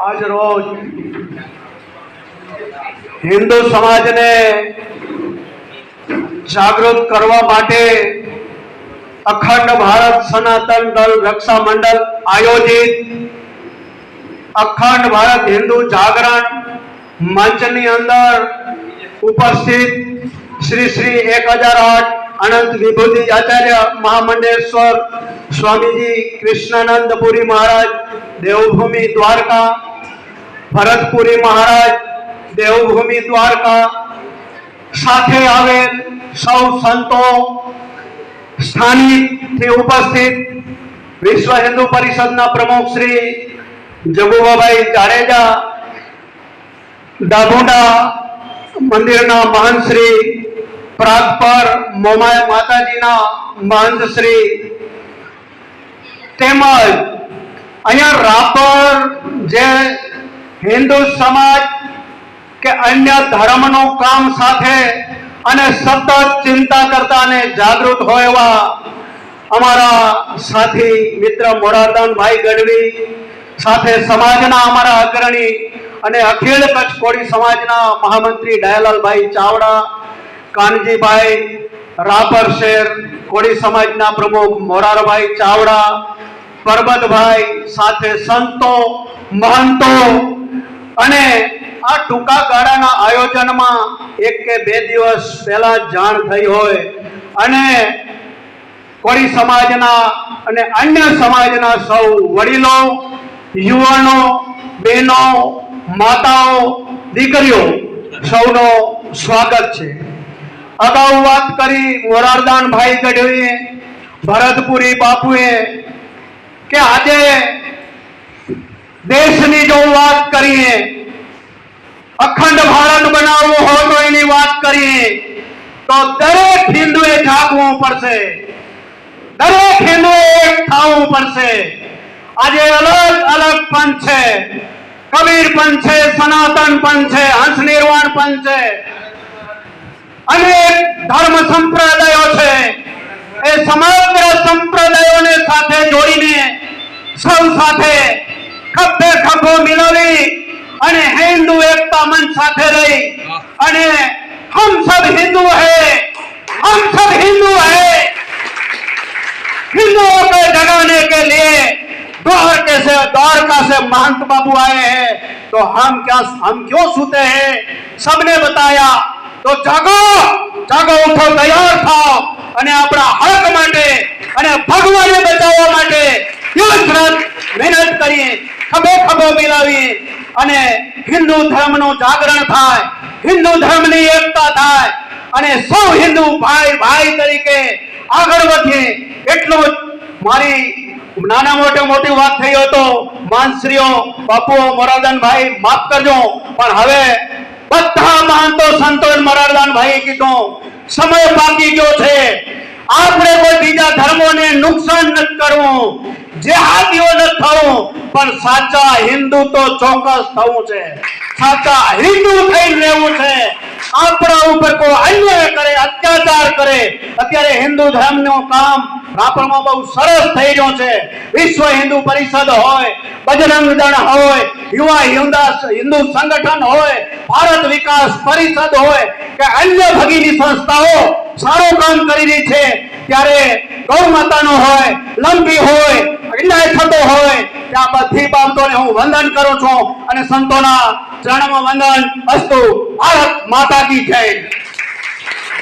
આજ રોજ હિન્દુ સમાજને જાગૃત કરવા માટે અખંડ ભારત સનાતન દળ રક્ષા મંડળ આયોજિત અખંડ ભારત હિન્દુ જાગરણ મંચની અંદર ઉપસ્થિત શ્રી શ્રી એક હજાર આઠ અનંત વિભૂતિ આચાર્ય મહામંડેશ્વર, સ્વામીજી કૃષ્ણાનંદપુરી મહારાજ, દેવભૂમિ દ્વારકા, ભરતપુરી મહારાજ, દેવભૂમિ દ્વારકા. સાથે આવેલ સૌ સંતો સ્થાનિકથી ઉપસ્થિત વિશ્વ હિન્દુ પરિષદના પ્રમુખ શ્રી જગુબાભાઈ જાડેજા, દાભોડા મંદિરના મહંત શ્રી પ્રાગપર મોમાય માતાજીના મહંત શ્રી તેમજ અહીંયા રાપર જે હિન્દુ સમાજ કે અન્ય ધર્મનું કામ સાથે અને સતત ચિંતા કરતા અને જાગૃત હોય એવા અમારા સાથી મિત્ર મોરારદાનભાઈ ગઢવી સાથે સમાજના અમારા અગ્રણી અને અખિલ કચ્છ કોળી સમાજના મહામંત્રી દયાલાલભાઈ ચાવડા કાનજીભાઈ રાપર શેર, કોળી સમાજના પ્રમુખ મોરારભાઈ ચાવડા, પરબતભાઈ સાથે સંતો, મહંતો અને આ ટૂંકા ગાળાના આયોજનમાં એક કે બે દિવસ પહેલા જાણ થઈ હોય અને કોળી સમાજના અને અન્ય સમાજના સૌ વડીલો, યુવાનો, બહેનો, માતાઓ, દીકરીઓ સૌનો સ્વાગત છે. અગાઉ વાત કરી મોરારદાનભાઈ ગઢવીએ, ભરતપુરી બાપુએ કે આજે દેશની જો વાત કરીએ, અખંડ ભારત બનાવવું હોય તો એની વાત કરીએ, તો દરેક હિન્દુએ જાગવું પડશે. દરેક હિન્દુએ એક થવું પડશે. આજે અલગ અલગ પંથ છે. કબીર પંથ છે, સનાતન પંથ છે, હંસ નિર્વાણ પંથ છે. અનેક ધર્મ સંપ્રદાયો છે એ સમગ્ર સંપ્રદાયોને સાથે જોડીને સૌ સાથે ખભે ખભો મિલાવી અને હિન્દુ એકતા મંચ સાથે રહી અને હમ સબ હિન્દુ હૈ हम सब हिंदू है हिंदुओं को जगाने के लिए द्वारके से द्वारका से महंत बाबू आए हैं तो हम क्या हम क्यों सोते हैं सबने बताया તો જાગો જાગો, ઉઠો, તૈયાર થાઓ. અને આપણા હક માટે અને ભગવાનને બચાવવા માટે દિવસ રાત મહેનત કરીએ, ખભે ખભો મિલાવીએ. અને હિન્દુ ધર્મનું જાગરણ થાય, હિન્દુ ધર્મની એકતા થાય. અને સૌ હિન્દુ ભાઈ ભાઈ તરીકે આગળ વધીએ. એટલું જ મારી નાના મોટે મોટી વાત થઈ હતો માનશ્રીઓ, બાપુઓ ભાઈ માફ કરજો. પણ હવે બધા મહંતો સંતો મોરારદાનભાઈએ કીધું, સમય બાકી ગયો છે. આપણે કોઈ બીજા ધર્મોને નુકસાન નથી કરવું. જેહાદીઓ નથી થવું. પણ સાચા હિન્દુ તો ચોક્કસ થવું છે. સાચા હિન્દુ થઈ રહેવું છે. આપણા ઉપર કોઈ અન્યાય કરે, અત્યાચાર કરે, અત્યારે હિન્દુ ધર્મનું કામ રાપણમાં બહુ સરસ થઈ રહ્યો છે. વિશ્વ હિન્દુ પરિષદ હોય, બજરંગ દળ હોય, યુવા હિન્દા સંગઠન હોય, ભારત વિકાસ પરિષદ હોય, કે અન્ય ભગીની સંસ્થાઓ સારું કામ કરી રહી છે. ત્યારે ગૌ માતાનો હોય, લંબી હોય અન્યાય થતો હોય, ત્યાં બધી બાબતોને હું વંદન કરું છું અને સંતોના ચરણમાં વંદન અસ્તુ. ભારત માતા કી જય.